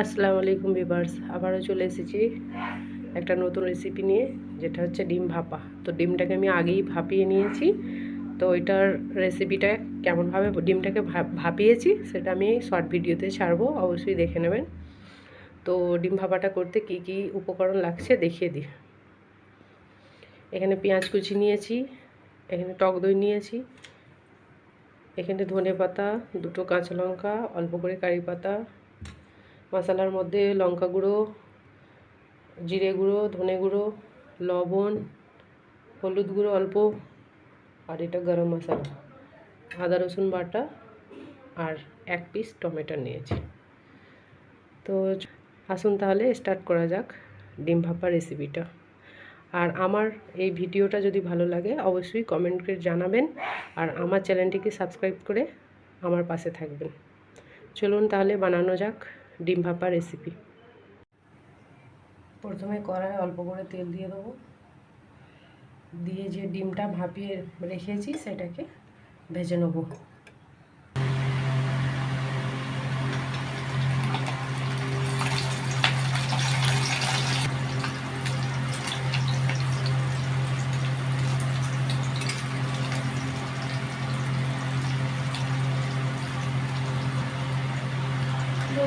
আসসালামু আলাইকুম ভিভার্স আবারও চলে এসেছি একটা নতুন রেসিপি নিয়ে, যেটা হচ্ছে ডিম ভাপা। তো ডিমটাকে আমি আগেই ভাপিয়ে নিয়েছি। তো ওইটার রেসিপিটা কেমনভাবে ডিমটাকে ভাপ- ভাপিয়েছি, সেটা আমি শর্ট ভিডিওতে ছাড়বো, অবশ্যই দেখে নেবেন। তো ডিম ভাপাটা করতে কি কি উপকরণ লাগছে দেখিয়ে দিই। এখানে পেঁয়াজ কুচি নিয়েছি, এখানে টক দই নিয়েছি, এখানে ধনে পাতা দুটো কাঁচা লঙ্কা, অল্প করে কারি পাতা মশলার মধ্যে লঙ্কা গুঁড়ো, জিরে গুঁড়ো, ধনে গুঁড়ো, লবণ, হলুদ গুঁড়ো অল্প, আর এটা গরম মশলা। আদা, রসুন বাটা আর এক পিস টমেটো নিয়েছি। তো আসুন তাহলে স্টার্ট করা যাক ডিম ভাপা রেসিপিটা আর আমার এই ভিডিওটা যদি ভালো লাগে, অবশ্যই কমেন্ট করে জানাবেন আর আমার চ্যানেলটিকে সাবস্ক্রাইব করে আমার পাশে থাকবেন। চলুন তাহলে বানানো যাক। ডিম ভাপা রেসিপি প্রথমে কড়ায় অল্প করে তেল দিয়ে দেবো। দিয়ে যে ডিমটা ভাপিয়ে রেখেছি, সেটাকে ভেজে নেব। তো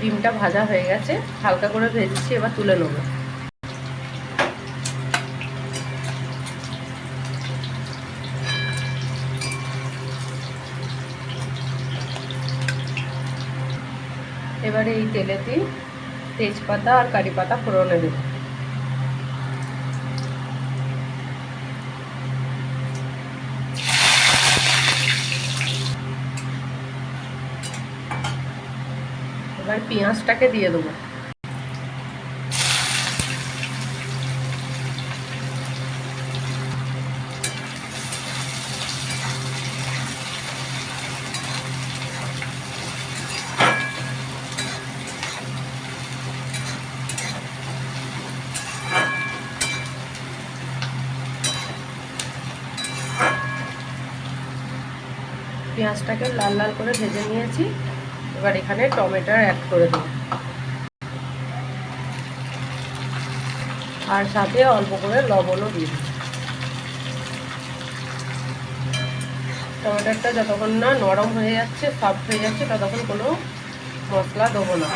ডিমটা ভাজা হয়ে গেছে, হালকা করে ভেজেছি, এবার তুলে নেব। এবারে এই তেলেতে তেজপাতা আর কারি পাতা ফোড়নে দেবো। এবার পেঁয়াজটাকে দিয়ে দেবো। পেঁয়াজটাকে লাল লাল করে ভেজে নিয়েছি। এবার এখানে টমেটো অ্যাড করে দেব আর সাথে অল্প করে লবণও দিই। টমেটোটা যতক্ষণ না নরম হয়ে যাচ্ছে সফট হয়ে যাচ্ছে, ততক্ষণ কোনো মশলা দেবো না।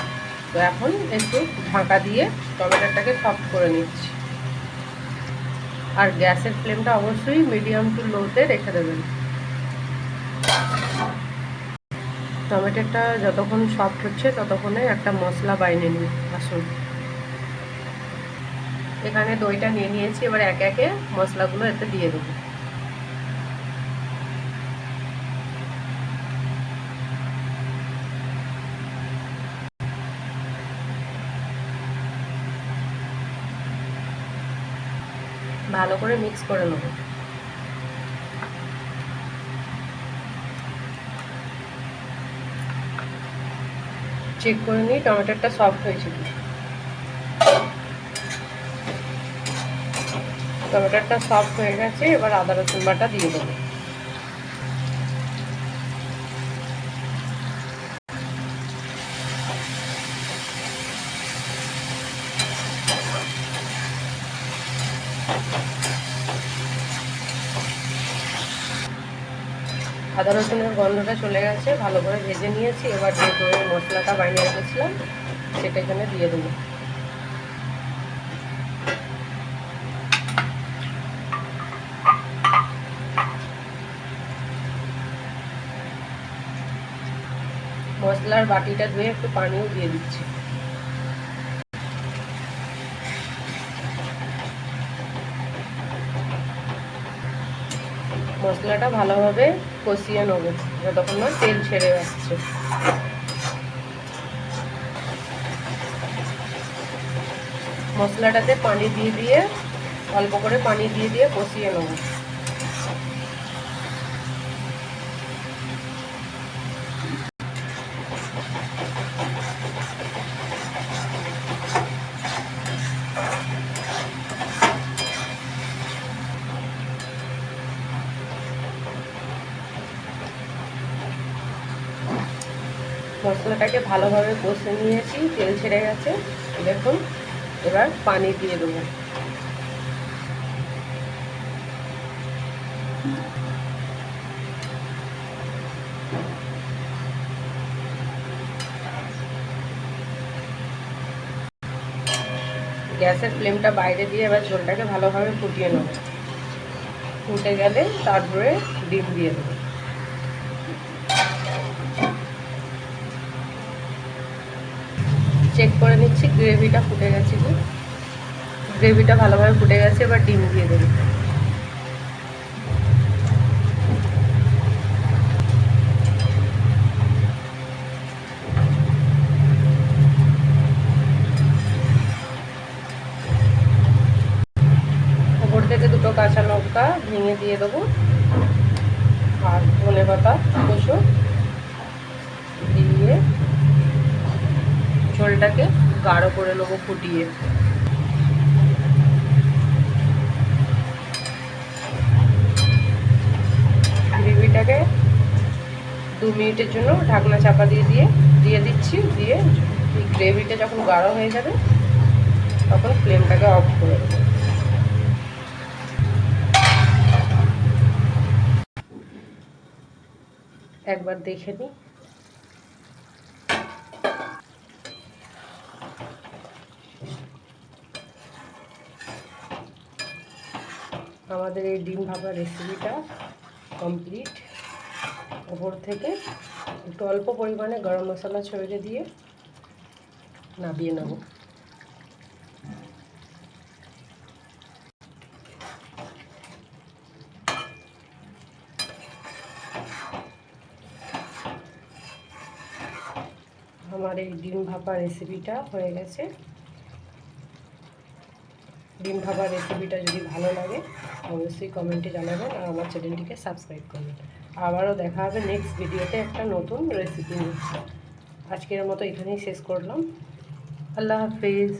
তো এখন একটু ঢাকা দিয়ে টমেটোটাকে সফট করে নিচ্ছি। আর গ্যাসের ফ্লেমটা অবশ্যই মিডিয়াম টু লোতে রেখে দেবেন। টমেটোটা যতক্ষণ সফট হচ্ছে ততক্ষণে একটা মশলা বাইনে নিই আসুন এখানে দইটা নিয়ে নিয়েছি, এবার একে একে মশলাগুলো এতে দিয়ে দেবো। ভালো করে মিক্স করে নেব। চেক করে নিই, টমেটোটা সফট হয়েছে টমেটোটা সফট হয়ে গেছে, এবার আদা রসুন বাটা দিয়ে দেবো। আদা রসুনের গন্ধটা চলে গেছে, ভালো করে ভেজে নিয়েছি। এবার যে দইয়ের মশলাটা বানিয়ে রেখেছিলাম, সেটা এখানে দিয়ে দেবো। মশলার বাটিটা ধুয়ে একটু পানিও দিয়ে দিচ্ছি। মশলাটা ভালোভাবে কষিয়ে নেব। যতক্ষণ না তেল ছেড়ে আসছে। মশলাটাতে পানি দিয়ে দিয়ে, অল্প করে পানি দিয়ে দিয়ে কষিয়ে নেব। মশলাটাকে ভালোভাবে কষে নিয়েছি, তেল ছেড়ে গেছে। দেখুন, এবার পানি দিয়ে দেবো। গ্যাসের ফ্লেমটা বাইরে দিয়ে এবার ঝোলটাকে ভালোভাবে ফুটিয়ে নেব। ফুটে গেলে তারপরে ডিম দিয়ে দেবো। চেক করে নিচ্ছি গ্রেভিটা ফুটে গেছে কি? গ্রেভিটা ভালোভাবে ফুটে গেছে, এবার ডিম দিয়ে দেবো। ওপর থেকে দুটো কাঁচা লঙ্কা ভেঙে দিয়ে দেবো, আর ধনে পাতা কুচো দিয়ে ঝোলটাকে গাঢ় করে নেব, ফুটিয়ে। গ্রেভিটাকে দু মিনিটের জন্য ঢাকনা চাপা দিয়ে দিয়ে দিয়ে দিচ্ছি, দিয়ে এই গ্রেভিটা যখন গাঢ় হয়ে যাবে, তখন ফ্লেমটাকে অফ করে দেবো। একবার দেখে নিই। আমাদের এই ডিম ভাপা রেসিপিটা কমপ্লিট ওপর থেকে একটু অল্প পরিমাণে গরম মশলা ছড়িয়ে দিয়ে নাবিয়ে নেব। আমার এই ডিম ভাপা রেসিপিটা হয়ে গেছে। ডিম ভাপা রেসিপিটা যদি ভালো লাগে অবশ্যই কমেন্টে জানাবেন আর আমার চ্যানেলটিকে সাবস্ক্রাইব করবেন। আবারও দেখা হবে নেক্সট ভিডিওতে একটা নতুন রেসিপি নিয়ে। আজকের মতো এখানেই শেষ করলাম। আল্লাহ হাফিজ।